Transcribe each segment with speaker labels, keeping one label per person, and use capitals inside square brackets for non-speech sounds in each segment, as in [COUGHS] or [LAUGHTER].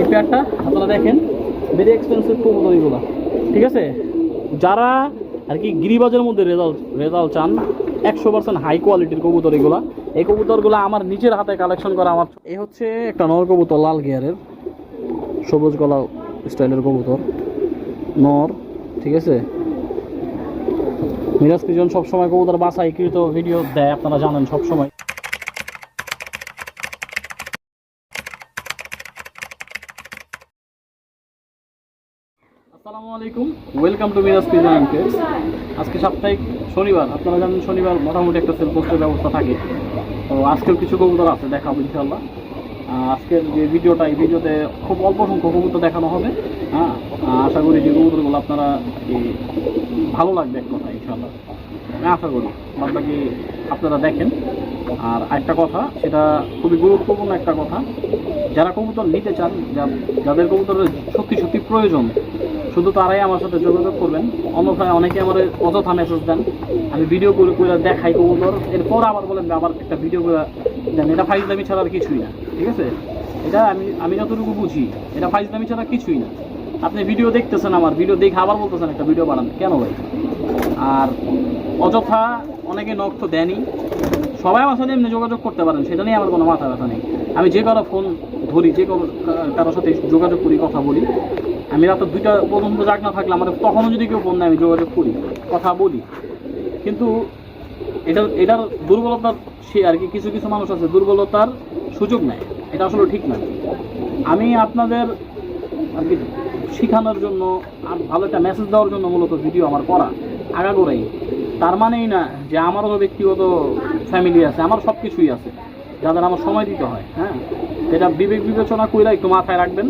Speaker 1: এই পেয়ারটা আপনারা দেখেন ভেরি এক্সপেন্সিভ কবুতর এগুলো। ঠিক আছে? যারা আর কি গিরিবাজের মধ্যে রেজাল্ট রেজাল্ট চান, একশো পার্সেন্ট হাই কোয়ালিটির কবুতর এগুলো। এই কবুতরগুলো আমার নিজের হাতে কালেকশন করা আমার এই হচ্ছে একটা নর কবুতর, লাল গিয়ারের। সবুজ গলা স্টাইলের কবুতর। নর, ঠিক আছে? মিরাজ পিজন সবসময় কবুতর বাসায় কৃত ভিডিও দেয়, আপনারা জানেন সবসময়। আসসালামু আলাইকুম। Welcome to Miraj pigeon and pets আজকে সাপ্তাহিক শনিবার আপনারা জানেন শনিবার মোটামুটি একটা সেল পোস্টের ব্যবস্থা থাকে। তো আজকেও কিছু কবুতর আছে দেখাবো ইনশাল্লাহ আহ, আজকের যে ভিডিওটা এই ভিডিওতে খুব অল্প সংখ্যক কবুতর দেখানো হবে। হ্যাঁ আশা করি যে কবুতরগুলো আপনারা ভালো লাগবে এক কথা ইনশাল্লাহ আমি আশা করি বাদ বাকি আপনারা দেখেন। আর একটা কথা, সেটা খুবই গুরুত্বপূর্ণ একটা কথা। যারা কবুতর নিতে চান যাদের কবুতরের সত্যি সত্যি প্রয়োজন, শুধু তারাই আমার সাথে যোগাযোগ করবেন। অন্যথায় অনেকে আমার অযথা মেসেজ দেন। আমি ভিডিও করে করে দেখাই কবুতর। এরপর আবার বলেন, আবার একটা ভিডিও করে দেন। এটা ফাইজলামি ছাড়া আর কিছুই না, ঠিক আছে? এটা আমি আমি যতটুকু বুঝি, এটা ফাইজলামি ছাড়া কিছুই না। আপনি ভিডিও দেখতেছেন আমার ভিডিও দেখে আবার বলতেছেন একটা ভিডিও বানান। কেন ভাই? আর অযথা অনেকে নখ তো দেনই। সবাই আমার সাথে এমনি যোগাযোগ করতে পারেন, সেটা নিয়ে আমার কোনো মাথা ব্যথা নেই। আমি যে কারও ফোন ধরি, যে কারও কারোর সাথে যোগাযোগ করি, কথা বলি, আমি রাত দুইটা পর্যন্ত জাগ না থাকলে আমাদের তখনও যদি কেউ ফোন নেয় আমি যোগাযোগ করি, কথা বলি। কিন্তু এটা এটার দুর্বলতার সে আর কি, কিছু কিছু মানুষ আছে, দুর্বলতার সুযোগ নেয়। এটা আসলে ঠিক না। আমি আপনাদের আর কি শেখানোর জন্য আর ভালো একটা মেসেজ দেওয়ার জন্য মূলত ভিডিও আমার করা, আগাগোড়াই। তার মানেই না যে আমারও ব্যক্তিগত ফ্যামিলি আছে, আমার সব কিছুই আছে, যাদের আমার সময় দিতে হয় হ্যাঁ? এটা বিবেক বিবেচনা করে একটু মাথায় রাখবেন।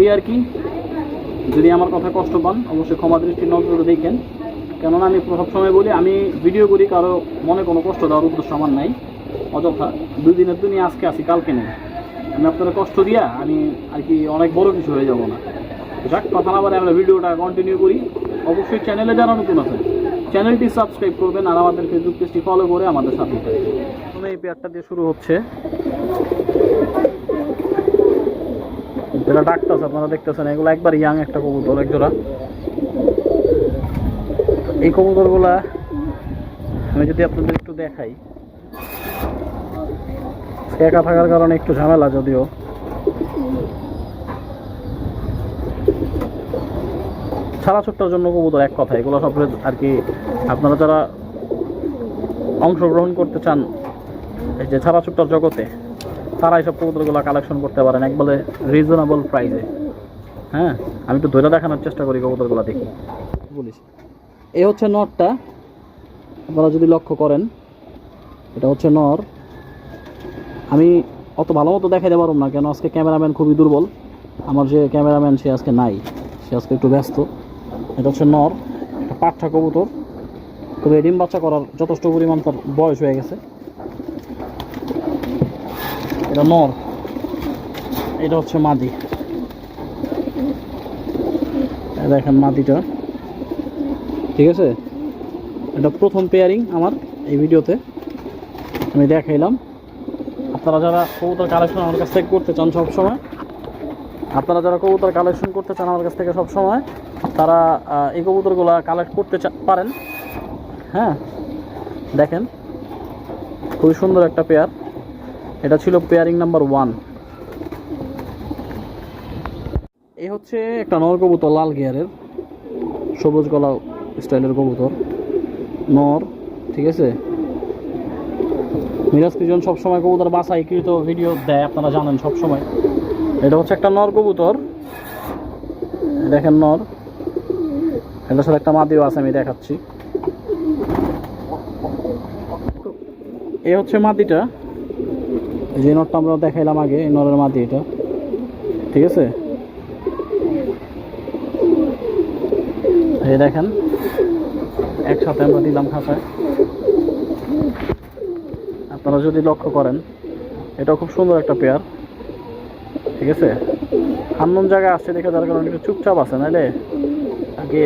Speaker 1: এই আর কি, যদি আমার কথা কষ্ট পান, অবশ্যই ক্ষমা দৃষ্টি নজরে দেখেন। কেননা আমি সবসময় বলি, আমি ভিডিও করি, কারও মনে কোনো কষ্ট দেওয়ার উদ্দেশ্য আমার নাই। অযথা, দুই দিনের দুনিয়া আজকে আসি কালকে নেই। আমি আপনারা কষ্ট দিয়া আমি আর কি অনেক বড় কিছু হয়ে যাব না। যাক, কথা না বলে আমরা ভিডিওটা কন্টিনিউ করি। অবশ্যই চ্যানেলে যারা নতুন আছে চ্যানেলটি সাবস্ক্রাইব করবেন আর আমাদের ফেসবুক পেজটি ফলো করে আমাদের সাথে প্রথমে এই পেয়ারটা দিয়ে শুরু হচ্ছে। যেটা ডাকতেছে, আপনারা দেখতেছেন, এগুলো একবার ইয়াং একটা কবুতর, এক জোড়া। এই কবুতরগুলা আমি যদি আপনাদের একটু দেখাই। একা থাকার কারণে একটু ঝামেলা যদিও। ছাড়া ছোট্টার জন্য কবুতর এক কথা এগুলো সব আর কি আপনারা যারা অংশগ্রহণ করতে চান, এই যে ছাড়া ছোট্টার জগতে, তারা এইসব কবুতরগুলো কালেকশন করতে পারেন একবারে রিজনেবল প্রাইসে হ্যাঁ আমি তো ধরে দেখানোর চেষ্টা করি কবুতরগুলো দেখি। বলিস। এই হচ্ছে নরটা। আপনারা যদি লক্ষ্য করেন, এটা হচ্ছে নর। আমি অত ভালো মতো দেখাইতে পারব না, কেন আজকে ক্যামেরাম্যান খুবই দুর্বল। আমার যে ক্যামেরাম্যান সে আজকে নাই, সে আজকে একটু ব্যস্ত। এটা হচ্ছে নর, একটা পাঠা কবুতর। তবে ডিম বাচ্চা করার যথেষ্ট পরিমাণ তার বয়স হয়ে গেছে। এটা নর। এটা হচ্ছে মাদি। দেখেন মাদিটা। ঠিক আছে? এটা প্রথম পেয়ারিং আমার এই ভিডিওতে। আমি দেখাইলাম। আপনারা যারা কবুতর কালেকশন আমার কাছ থেকে করতে চান সব সময় আপনারা যারা কবুতর কালেকশন করতে চান আমার কাছ থেকে সব সময় তারা এই কবুতরগুলো কালেক্ট করতে পারেন। হ্যাঁ? দেখেন, খুবই সুন্দর একটা পেয়ার এটা ছিল পেয়ারিং নাম্বার ওয়ান এই হচ্ছে একটা নর কবুতর, লাল গিয়ারের সবুজ গলা স্টাইলের কবুতর। নর, ঠিক আছে? মিরাজ পিজন সবসময় কবুতর বাসায় কৃত ভিডিও দেয়, আপনারা জানেন সবসময়। এটা হচ্ছে একটা নর কবুতর। দেখেন নর। এটার সাথে একটা মাদিও আছে, আমি দেখাচ্ছি। এই হচ্ছে মাদিটা যে নটটা আমরা দেখাইলাম আগে, এই নরের মাদি এটা। ঠিক আছে? এই দেখেন, একসাথে আমরা দিলাম খাঁচায়। আপনারা যদি লক্ষ্য করেন এটা খুব সুন্দর একটা পেয়ার। ঠিক আছে? আননোন জায়গায় আসছে দেখে যার কারণে একটু চুপচাপ আছে, নাইলে আগে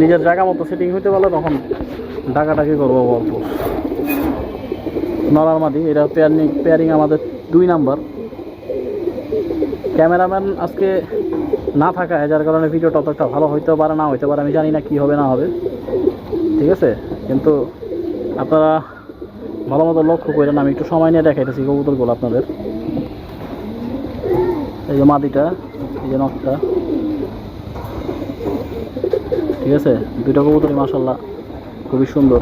Speaker 1: নিজের জায়গা মতো সেটিং হইতে পারলে তখন ডাকাটাকি করব অল্প। নরার মাদি এটা পেয়ারিং পেয়ারিং আমাদের দুই নাম্বার। ক্যামেরাম্যান আজকে না থাকায়, যার কারণে ভিডিওটা অতটা ভালো হইতে পারে, না হইতে পারে, আমি জানি না কি হবে, না হবে। ঠিক আছে? কিন্তু আপনারা ভালো মতো লক্ষ্য করেন, আমি একটু সময় নিয়ে দেখাইতেছি কবুতরগুলো আপনাদের। এই যে মাদিটা, এই যে নখটা। ঠিক আছে? দুইটা কবুতরই মাসাল্লাহ খুবই সুন্দর।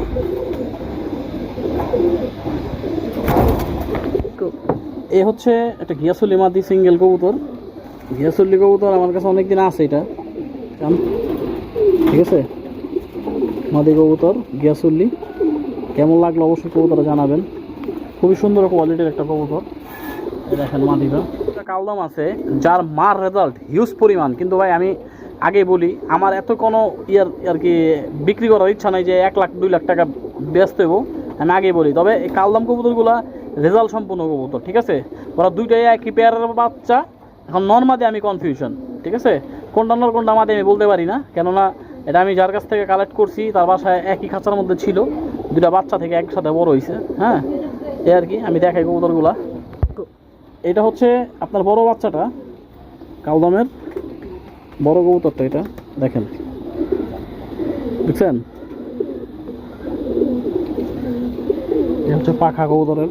Speaker 1: এ হচ্ছে একটা ঘিয়াসল্লি মাদি সিঙ্গেল কবুতর। ঘিয়াসল্লি কবুতর আমার কাছে অনেক দিন আছে এটা। ঠিক আছে? মাদি কবুতর গিয়াসুল্লি কেমন লাগল অবশ্যই কবুতরটা জানাবেন। খুবই সুন্দর কোয়ালিটির একটা কবুতর। দেখেন মাদিটা। একটা কালদম আছে, যার মার রেজাল্ট হিউজ পরিমাণ। কিন্তু ভাই, আমি আগে বলি, আমার এত কোনো ইয়ার আর কি বিক্রি করার ইচ্ছা নাই যে এক লাখ, দুই লাখ টাকা ব্যস্ত হব আমি আগে বলি। তবে এই কালদম কবুতরগুলা রেজাল্ট সম্পূর্ণ কবুতর ঠিক আছে? ওরা দুইটাই একই পেয়ারের বাচ্চা। এখন নর্মাদে আমি কনফিউশন ঠিক আছে? কোনটা নর কোনটা মাদে আমি বলতে পারি না। কেননা এটা আমি যার কাছ থেকে কালেক্ট করছি, তার বাসায় একই খাঁচার মধ্যে ছিল। দুটা বাচ্চা থেকে একসাথে বড় হয়েছে হ্যাঁ? এই আর কি, আমি দেখাই কবুতরগুলা। এটা হচ্ছে আপনার বড় বাচ্চাটা, কালদমের। বড় কবুতরটা এটা, দেখেন। দেখছেন এটা হচ্ছে পাখা কবুতরের।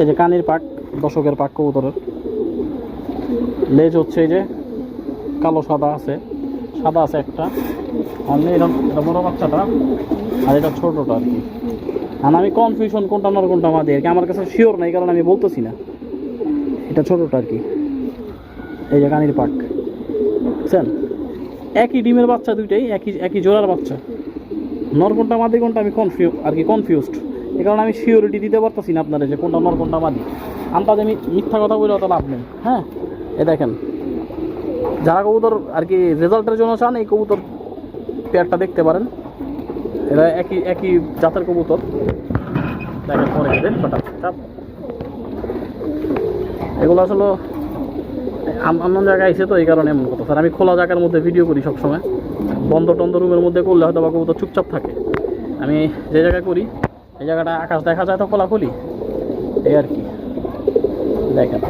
Speaker 1: এই যে কানির পাক, দশকের পাক কবুতরের। লেজ হচ্ছে এই যে কালো, সাদা আছে। সাদা আছে একটা। অন্য এটা বড় বাচ্চাটা। আর এটা ছোটটা আর কি। আর আমি কনফিউশন কোনটা নর কোনটা মাদি আর কি। আমার কাছে শিওর নাই, কারণ আমি বলতেছি না। এটা ছোটটা আর কি। এই যে কানির পাক। বুঝছেন? একই ডিমের বাচ্চা দুইটাই, একই একই জোড়ার বাচ্চা। নর কোনটা, মাদি কোনটা আমি কনফিউ আর কি কনফিউজড এই কারণে আমি শিওরিটি দিতে পারতেছি না আপনারা যে কোনটা নর কোনটা মাদি আন্দাজ আমি মিথ্যা কথা বলে অত লাভ নেই। হ্যাঁ? এ দেখেন। যারা কবুতর আর কি রেজাল্টের জন্য চান, এই কবুতর পেয়ারটা দেখতে পারেন। এরা একই একই জাতের কবুতর। দেখেন, পরে দেন এগুলো আসলে অন্য জায়গায় এসে তো, এই কারণে এমন কথা। স্যার, আমি খোলা জায়গার মধ্যে ভিডিও করি সবসময়। বন্ধ টন্ধ রুমের মধ্যে করলে হয়তো বা কবুতর চুপচাপ থাকে। আমি যে জায়গায় করি এই জায়গাটা আকাশ দেখা যায় তো খুলি এই আর কি। দেখেন।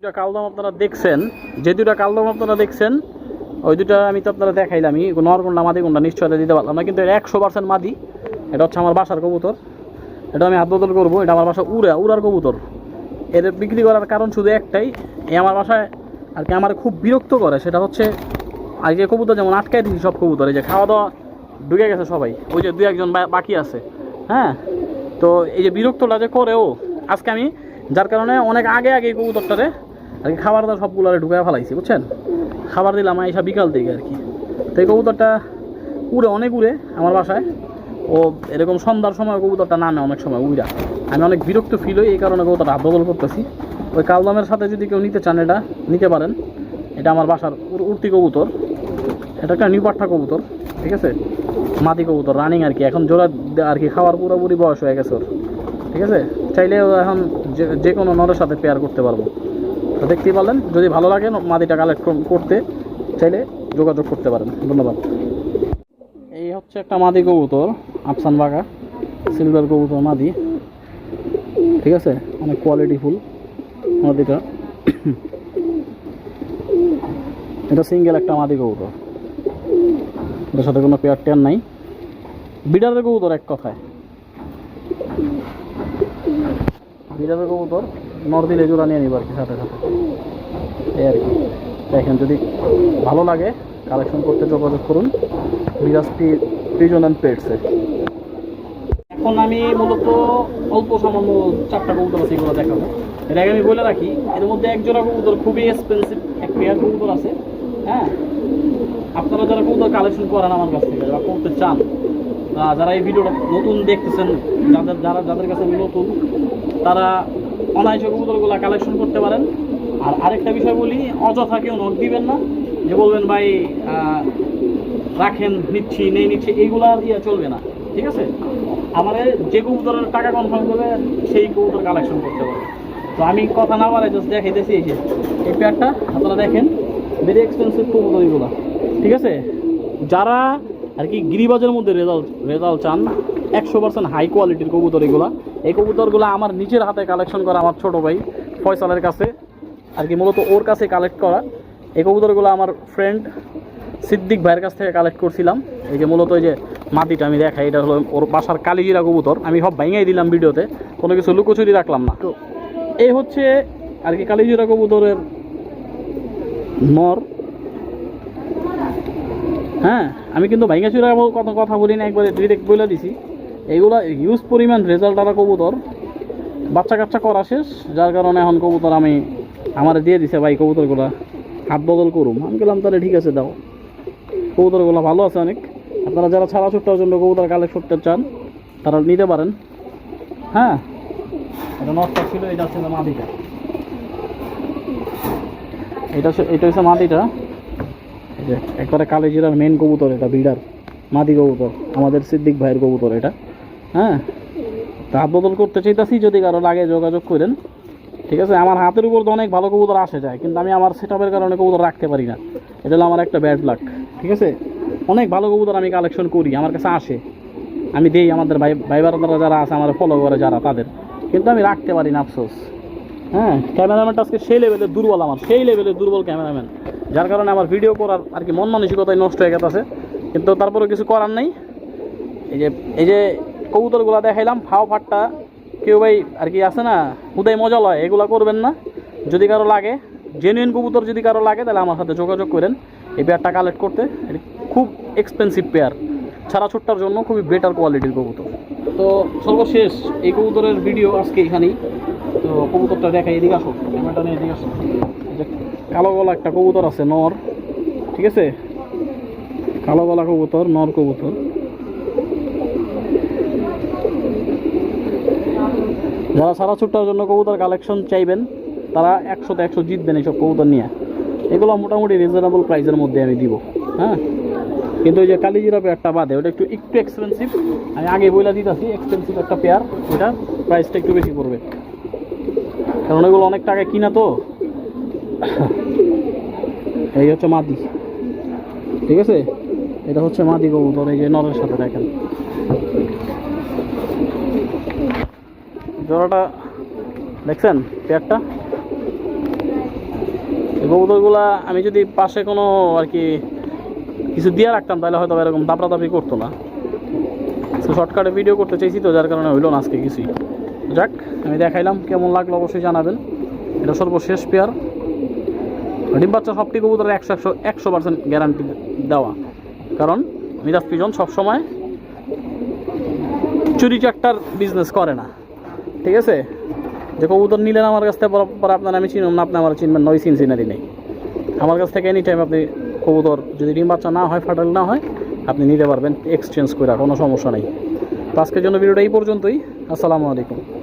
Speaker 1: দুটা কালদম আপনারা দেখছেন। যে দুটা কালদম আপনারা দেখছেন, ওই দুটা আমি তো আপনারা দেখাইলামই। নরকোন্ডা মাদি কোনটা নিশ্চয়তা দিতে পারলাম না, কিন্তু একশো পার্সেন্ট মাদি। এটা হচ্ছে আমার বাসার কবুতর। এটা আমি হাত বদল করব। এটা আমার বাসা উড়া উড়ার কবুতর। এর বিক্রি করার কারণ শুধু একটাই, এই আমার বাসায় আর কি আমার খুব বিরক্ত করে। সেটা হচ্ছে যে কবুতর যেমন আটকাই দিচ্ছি সব কবুতর, এই যে খাওয়া দাওয়া ঢুকে গেছে সবাই। ওই যে দুই একজন বাকি আছে। হ্যাঁ? তো এই যে বিরক্তটা যে করে ও, আজকে আমি যার কারণে অনেক আগে আগে এই কবুতরটারে আর কি খাবার দাবার সবগুলো ঢুকে ফেলাইছি, বুঝছেন? খাবার দিলাম এইসব বিকাল দিকে আর কি। তো এই কবুতরটা উড়ে অনেক উড়ে আমার বাসায়। ও এরকম সন্ধ্যার সময় কবুতরটা নামে অনেক সময় উইরা। আমি অনেক বিরক্ত ফিল হই, এই কারণে কবুতরটা বদল করতেছি। ওই কালদমের সাথে যদি কেউ নিতে চান এটা, নিতে পারেন। এটা আমার বাসার উড়তি কবুতর। এটা একটা নিউ কবুতর, ঠিক আছে? মাদি কবুতর রানিং আর কি। এখন জোড়া আর কি খাওয়ার পুরোপুরি বয়স হয়ে গেছে ওর, ঠিক আছে? চাইলে এখন যে- কোনো নরের সাথে পেয়ার করতে পারব। তো দেখতেই পারলেন, যদি ভালো লাগে মাদিটা কালেক্ট করতে, চাইলে যোগাযোগ করতে পারেন। ধন্যবাদ। এই হচ্ছে একটা মাদি কবুতর, আফসান বাগা সিলভার কবুতর মাদি, ঠিক আছে? অনেক কোয়ালিটি ফুল মাদিটা। [COUGHS] এটা সিঙ্গেল একটা মাদি কবুতর। এটার সাথে কোনো পেয়ার টেয়ার নাই। বিডারের কবুতর এক কথায়। বিডারের কবুতর নর দিলে জোড়া নিয়ে নিব আর কি সাথে সাথে। এই আর কি। দেখেন যদি ভালো লাগে কালেকশন করতে যোগাযোগ করুন। বিরাজ পিজন অ্যান্ড পেটসে এখন আমি মূলত অল্প সামান্য চারটা কবুতর আছে, এগুলো দেখাবো। আগে আমি বলে রাখি, এর মধ্যে এক জোড়া কবুতর খুবই এক্সপেন্সিভ এক পেয়ার কবুতর আছে হ্যাঁ? আপনারা যারা কবুতর কালেকশন করেন আমার কাছ থেকে বা করতে চান যারা এই ভিডিওটা নতুন দেখতেছেন, যাদের, যারা, যাদের কাছে নতুন, তারা অনায়াসে কবুতরগুলো কালেকশন করতে পারেন। আর আরেকটা বিষয় বলি, অযথা কেউ নখ দিবেন না, যে বলবেন, ভাই রাখেন, নিচ্ছি, নেই, নিচ্ছি। এইগুলো ইয়ে চলবে না, ঠিক আছে? আমার যে কবুতরের টাকা কনফার্ম করবে, সেই কবুতর কালেকশন করতে পারবে। তো আমি কথা না বলে জাস্ট দেখাইতেছি, এই যে, এই পেয়ারটা আপনারা দেখেন। ভেরি এক্সপেন্সিভ কবুতর এগুলো। ঠিক আছে? যারা আর কি গিরিবাজের মধ্যে রেজাল্ট রেজাল্ট চান একশো পার্সেন্ট হাই কোয়ালিটির কবুতর এগুলা। এই কবুতরগুলো আমার নিজের হাতে কালেকশন করা আমার ছোট ভাই ফয়সালের কাছে। আর কি মূলত ওর কাছে কালেক্ট করা। এই কবুতরগুলো আমার ফ্রেন্ড সিদ্দিক ভাইয়ের কাছ থেকে কালেক্ট করছিলাম। এই যে মূলত ওই যে মাটিটা আমি দেখাই এটা হলো ওর বাসার কালিজিরা কবুতর। আমি সব ভাঙাই দিলাম ভিডিওতে কোনো কিছু লুকোচুরি রাখলাম না। তো এই হচ্ছে আর কি কালিজিরা কবুতরের নর হ্যাঁ আমি কিন্তু ভাইঙ্গা চুরা কথা কথা বলি না একবারে ডিরেক্ট বলে দিছি। এইগুলা হিউজ পরিমাণ রেজাল্ট আলা কবুতর। বাচ্চা কাচ্চা করা শেষ, যার কারণে এখন কবুতর আমি আমার দিয়ে দিছে ভাই কবুতরগুলা। হাত বদল করুম। আমি গেলাম তাহলে ঠিক আছে, দাও। কবুতরগুলো ভালো আছে অনেক। আপনারা যারা ছাড়া ছুট্টার জন্য কবুতর কালেক্ট করতে চান, তারা নিতে পারেন। হ্যাঁ। এটা নষ্ট ছিল, এটা ছিল মাটিটা। এটা এটা হচ্ছে মাটিটা। এই যে, একবারে কালেজিরার মেন কবুতর এটা বিডার মাদি কবুতর, আমাদের সিদ্দিক ভাইয়ের কবুতর এটা। হ্যাঁ? তা হাত বদল করতে চাইতাছি, যদি কারও লাগে যোগাযোগ করেন। ঠিক আছে? আমার হাতের উপর তো অনেক ভালো কবুতর আসে যায়, কিন্তু আমি আমার সেট কারণে কবুতর রাখতে পারি না। এটা হলো আমার একটা ব্যাড লাক ঠিক আছে? অনেক ভালো কবুতর আমি কালেকশন করি, আমার কাছে আসে। আমি দেই আমাদের ভাই ভাই বারাদারা যারা আছে, আমার ফলো করে যারা, তাদের। কিন্তু আমি রাখতে পারি না, আফসোস। হ্যাঁ ক্যামেরাম্যানটা আজকে সেই লেভেলের দুর্বল আমার, সেই লেভেলের দুর্বল ক্যামেরাম্যান যার কারণে আমার ভিডিও করার আর কি মন মানসিকতায় নষ্ট হয়ে গেছে কিন্তু তারপরে কিছু করার নেই। এই যে এই যে কবুতরগুলো দেখাইলাম, ফাও ফাটটা, কেউ ভাই আর কি আছে না হুদাই মজা লয় এগুলো করবেন না। যদি কারও লাগে জেনুইন কবুতর যদি কারও লাগে, তাহলে আমার সাথে যোগাযোগ করেন। এই পেয়ারটা কালেক্ট করতে। খুব এক্সপেন্সিভ পেয়ার ছাড়া ছুট্টার জন্য খুবই বেটার কোয়ালিটির কবুতর। তো সর্বশেষ এই কবুতরের ভিডিও আজকে এখানেই। তো কবুতরটা দেখাই, এদিকে আসো, ক্যামেরাটা নিয়ে এদিকে আসো। কালো গলা একটা কবুতর আছে, নর, ঠিক আছে? কালো গলা কবুতর, নর কবুতর। যারা সারা ছুট্টার জন্য কবুতর কালেকশন চাইবেন, তারা একশোতে একশো জিতবেন এইসব কবুতর নিয়ে। এগুলো মোটামুটি রিজনেবল প্রাইসের মধ্যে আমি দিব হ্যাঁ? কিন্তু ওই যে কালিজিরা পেয়ারটা বাদে, ওটা একটু একটু এক্সপেন্সিভ আমি আগে বইলা দিতেছি এক্সপেন্সিভ একটা পেয়ার ওটা প্রাইসটা একটু বেশি পড়বে। কারণ এগুলো অনেক টাকা কিনা তো। এই হচ্ছে মাদি। ঠিক আছে? এটা হচ্ছে মাদি কবুতর, এই যে নরের সাথে দেখেন। জোড়াটা দেখছেন পেয়ারটা? এই কবুতরগুলা আমি যদি পাশে কোনো আর কি কিছু দিয়ে রাখতাম, তাহলে হয়তো এরকম দাপড়াদাপি করতো না। শর্টকাটে ভিডিও করতে চাইছি তো, যার কারণে হইল না আজকে কিছুই। যাক, আমি দেখাইলাম কেমন লাগল অবশ্যই জানাবেন। এটা সর্বশেষ পেয়ার। ডিম বাচ্চা সবটি কবুতরের একশো একশো একশো পার্সেন্ট গ্যারান্টি দেওয়া। কারণ মিরাজ পিজন সবসময় চুরি চারটার বিজনেস করে না। ঠিক আছে? যে কবুতর নিলেন আমার কাছ থেকে, পরে- আপনার আমি চিনুন না, আপনি আমার চিনবেন নয় সিন সিনারি নেই। আমার কাছ থেকে এনি টাইম আপনি কবুতর যদি ডিম বাচ্চা না হয় ফাটাল না হয়, আপনি নিতে পারবেন এক্সচেঞ্জ করে কোনো সমস্যা নেই। তো আজকের জন্য ভিডিওটা এই পর্যন্তই। আসসালামু আলাইকুম।